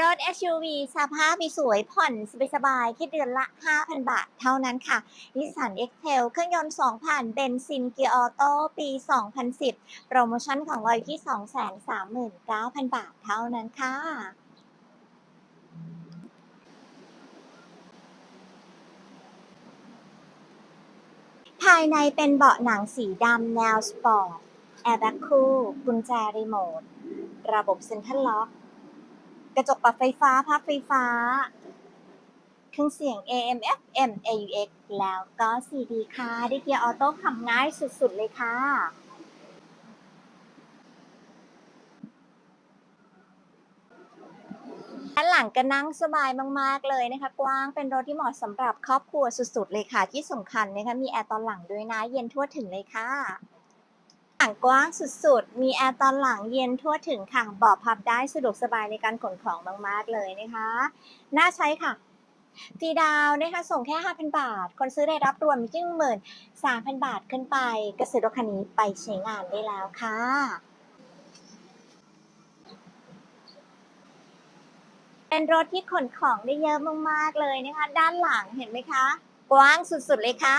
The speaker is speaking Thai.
รถ SUV สภาพสวยผ่อนสบายๆคิดเดือนละ 5,000 บาทเท่านั้นค่ะนิสสัน X-Trail เครื่องยนต์2,000เบนซินเกียร์ออโต้ปี 2010 โปรโมชั่นของเราอยู่ที่ 239,000 บาทเท่านั้นค่ะภายในเป็นเบาะหนังสีดำแนวสปอร์ต แอร์แบ็กคู่ กุญแจรีโมท ระบบเซ็นทรัลล็อก กระจกปรับไฟฟ้าพับไฟฟ้า เครื่องเสียง AM FM AUX แล้วก็ CD ค่ะได้เกียร์ออโต้ขับง่ายสุดๆเลยค่ะด้านหลังก็นั่งสบายมาก ๆ เลยนะคะ กว้างเป็นรถที่เหมาะสำหรับครอบครัวสุด ๆ เลยค่ะ ที่สำคัญนะคะมีแอร์ตอนหลังด้วยนะ เย็นทั่วถึงเลยค่ะ หลังกว้างสุดๆ มีแอร์ตอนหลังเย็นทั่วถึงค่ะเบาะพับได้สะดวกสบายในการขนของมากๆเลยนะคะ น่าใช้ค่ะฟรีดาวนะคะส่งแค่ 5,000 บาท คนซื้อได้รับรวมที่หมื่นสามพันบาทขึ้นไป ก็ซื้อรถคันนี้ไปใช้งานได้แล้วค่ะเป็นรถที่ขนของได้เยอะมากๆเลยนะคะ ด้านหลังเห็นไหมคะ กว้างสุดๆเลยค่ะ